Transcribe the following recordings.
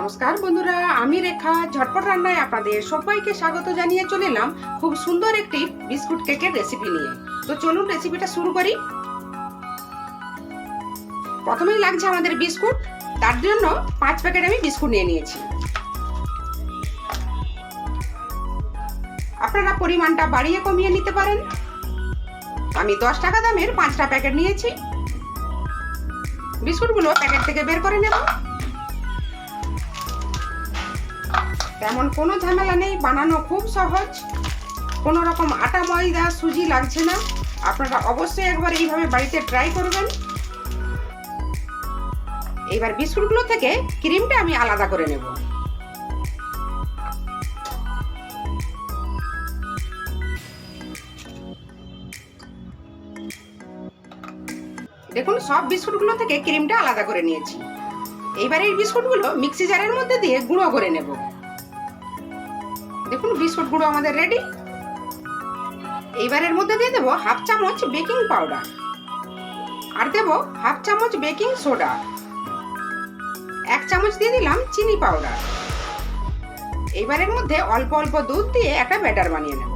নমস্কার বন্ধুরা, আমি রেখা। ঝটপট রান্নায় আপনাদের সবাইকে স্বাগত জানিয়ে চলে এলাম খুব সুন্দর একটি বিস্কুট কেকের রেসিপি নিয়ে। তো চলুন রেসিপিটা শুরু করি। প্রথমেই লাগছে আমাদের বিস্কুট। তার জন্য পাঁচ প্যাকেট আমি বিস্কুট নিয়ে নিয়েছি। আপনারা পরিমাণটা বাড়িয়ে কমিয়ে নিতে পারেন। আমি দশ টাকা দামের পাঁচটা প্যাকেট নিয়েছি। বিস্কুটগুলো প্যাকেট থেকে বের করে নেব। তেমন কোনো ঝামেলা নেই, বানানো খুব সহজ। কোনো রকম আটা, ময়দা, সুজি লাগছে না। আপনারা অবশ্যই একবার এইভাবে বাড়িতে ট্রাই করবেন। এবার বিস্কুটগুলো থেকে ক্রিমটা আমি আলাদা করে নেব। দেখুন, সব বিস্কুটগুলো থেকে ক্রিমটা আলাদা করে নিয়েছি। এইবার এই বিস্কুটগুলো মিক্সি জারের মধ্যে দিয়ে গুঁড়ো করে নেব। দেখুন, বিস্কুট গুঁড়ো আমাদের রেডি এইবারের মধ্যে দিয়ে দেবো হাফ চামচ বেকিং পাউডার আর দেব হাফ চামচ বেকিং সোডা এক চামচ দিয়ে দিলাম চিনি পাউডার এইবারের মধ্যে অল্প অল্প দুধ দিয়ে একটা ব্যাটার বানিয়ে নেব।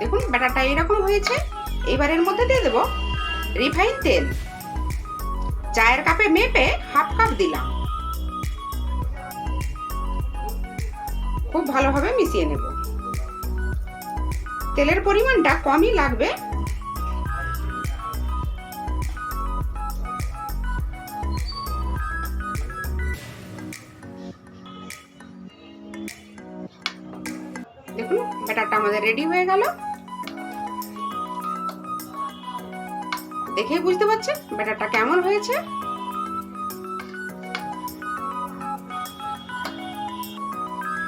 দেখুন ব্যাটারটা এরকম হয়েছে। এবারের মধ্যে দিয়ে দেবো রিফাইন তেল। চায়ের কাপে মেপে হাফ কাপ দিলাম। খুব ভালোভাবে মিশিয়ে নেব। তেলের পরিমাণটা কমই লাগবে। দেখুন, ব্যাটারটা আমাদের রেডি হয়ে গেল। দেখেই বুঝতে পারছেন ব্যাটারটা কেমন হয়েছে?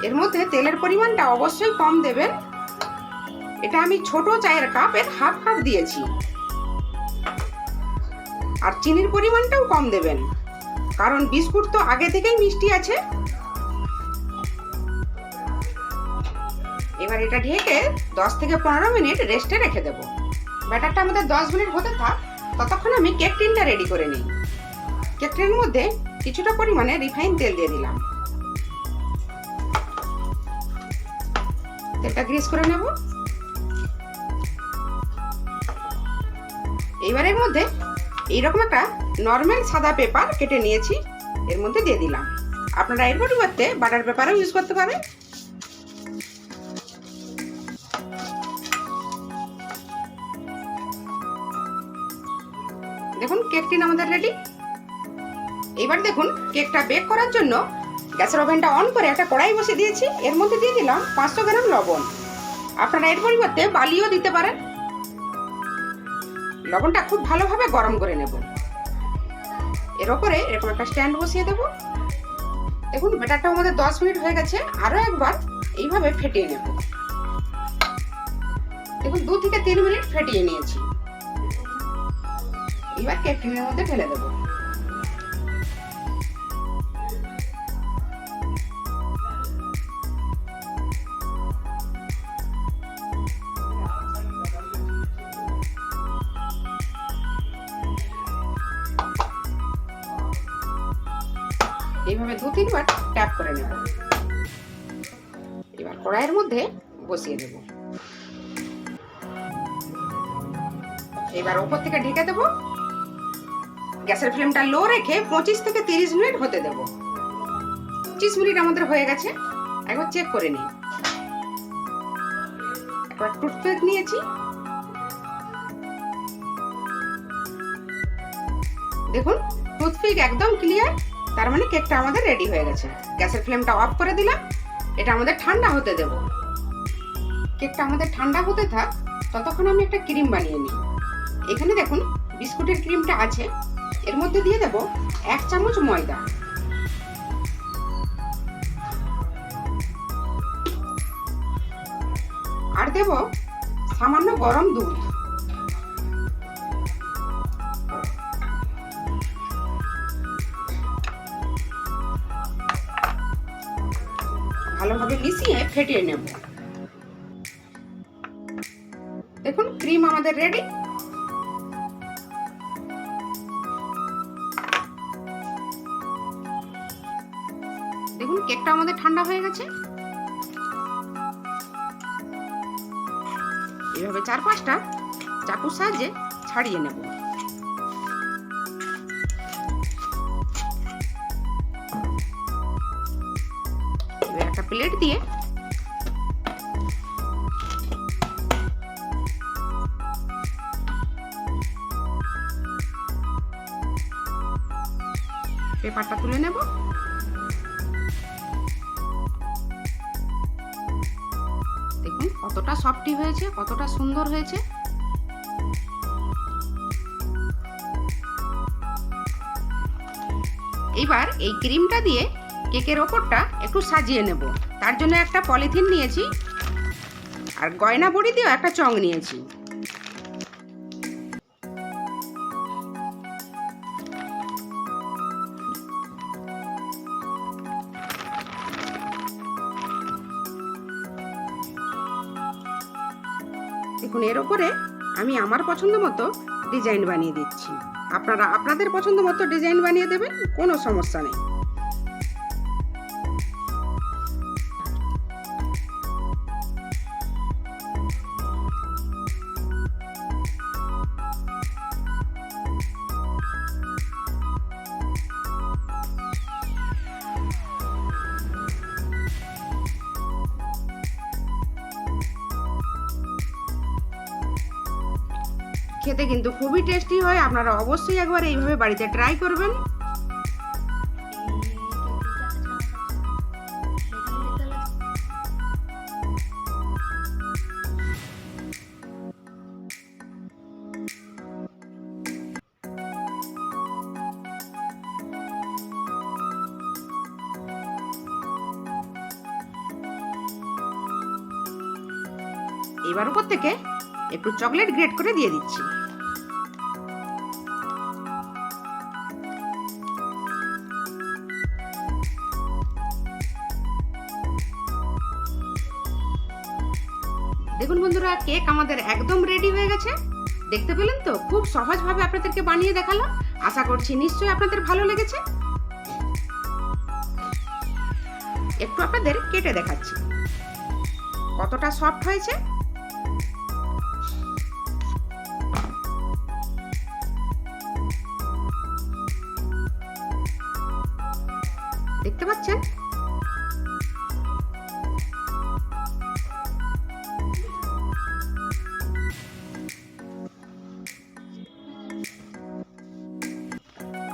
এর মধ্যে তেলের পরিমাণটা অবশ্যই কম দেবেন। এটা আমি ছোট চায়ের কাপের হাফ কাপ দিয়েছি। আর চিনির পরিমাণটাও কম দেবেন। কারণ বিস্কুট তো আগে থেকেই মিষ্টি আছে। এবার এটা ঢেকে দশ থেকে পনেরো মিনিট রেস্টে রেখে দেব। ব্যাটারটা আমাদের দশ মিনিট হতে থাক। ততক্ষণ আমি কেক টিনটা রেডি করে নিই। কেক টিনের মধ্যে কিছুটা পরিমাণে রিফাইন তেল দিয়ে দিলাম। তেলটা গ্রিস করে নেব। এইবারের মধ্যে এইরকম একটা নর্মাল সাদা পেপার কেটে নিয়েছি, এর মধ্যে দিয়ে দিলাম। আপনারা এর পরিবর্তে বাটার পেপারও ইউজ করতে পারেন। দেখুন কেক টিন আমাদের রেডি এবার দেখুন কেকটা বেক করার জন্য গ্যাসের ওভেনটা অন করে একটা কড়াই বসে দিয়েছি। এর মধ্যে দিয়ে দিলাম পাঁচশো গ্রাম লবণ। আপনারা এর পরিবর্তে বালিও দিতে পারেন। লবণটা খুব ভালোভাবে গরম করে নেব। এর ওপরে এরকম একটা স্ট্যান্ড বসিয়ে দেব। দেখুন ব্যাটারটা আমাদের দশ মিনিট হয়ে গেছে। আরও একবার এইভাবে ফেটিয়ে নেব। দেখুন, দু থেকে তিন মিনিট ফেটিয়ে নিয়েছি। এবার কেক টিনের মধ্যে ঢেলে দেবো। এইভাবে দু তিনবার ট্যাপ করে নেব। এবার কড়াইয়ের মধ্যে বসিয়ে দেব। এবার ওপর থেকে ঢেকে দেবো। গ্যাসের ফ্লেমটা লো রেখে পঁচিশ থেকে তিরিশ মিনিট হতে দেব। পঁচিশ মিনিট আমাদের হয়ে গেছে। একবার চেক করে নিই। একবার টুথপেক নিয়েছি। দেখুন টুথপিক একদম ক্লিয়ার তার মানে কেকটা আমাদের রেডি হয়ে গেছে। গ্যাসের ফ্লেমটা অফ করে দিলাম। এটা আমাদের ঠান্ডা হতে দেব। কেকটা আমাদের ঠান্ডা হতে থাক, ততক্ষণ আমি একটা ক্রিম বানিয়ে নিই। এখানে দেখুন, বিস্কুটের ক্রিমটা আছে। এর মধ্যে দিয়ে দেব এক চামচ ময়দা। আর দেব সামান্য গরম দুধ। ভালোভাবে মিশিয়ে ফেটিয়ে নেব। দেখুন, ক্রিম আমাদের রেডি দেখুন, কেকটা আমাদের ঠান্ডা হয়ে গেছে। এভাবে চার পাঁচটা চাকুর সাহায্যে ছাড়িয়ে নেব। একটা প্লেট দিয়ে পেপারটা তুলে নেব। কতটা সফটি হয়েছে, কতটা সুন্দর হয়েছে। এবার এই ক্রিমটা দিয়ে কেকের ওপরটা একটু সাজিয়ে নেব। তার জন্য একটা পলিথিন নিয়েছি, আর গয়না বড়ি দিয়েও একটা চং নিয়েছি। দেখুন এর ওপরে আমি আমার পছন্দ মতো ডিজাইন বানিয়ে দিচ্ছি। আপনারা আপনাদের পছন্দ মতো ডিজাইন বানিয়ে দেবেন, কোনো সমস্যা নেই। খেতে কিন্তু খুবই টেস্টি হয়। আপনারা অবশ্যই একবার এইভাবে বাড়িতে ট্রাই করবেন। এবার উপর থেকে একটু চকলেট গ্রেট করে দিয়ে দিচ্ছি। দেখুন বন্ধুরা, কেক আমাদের একদম রেডি হয়ে গেছে। দেখতে পেলেন তো? খুব সহজভাবে আপনাদেরকে বানিয়ে দেখালাম। আশা করছি নিশ্চয়ই আপনাদের ভালো লেগেছে। একটু আপনাদের কেটে দেখাচ্ছি। কতটা সফট হয়েছে?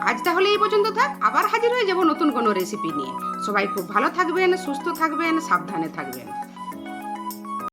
আজ তাহলে এই পর্যন্ত থাক, আবার হাজির হয়ে যাব নতুন কোনো রেসিপি নিয়ে। সবাই খুব ভালো থাকবেন, সুস্থ থাকবেন, সাবধানে থাকবেন।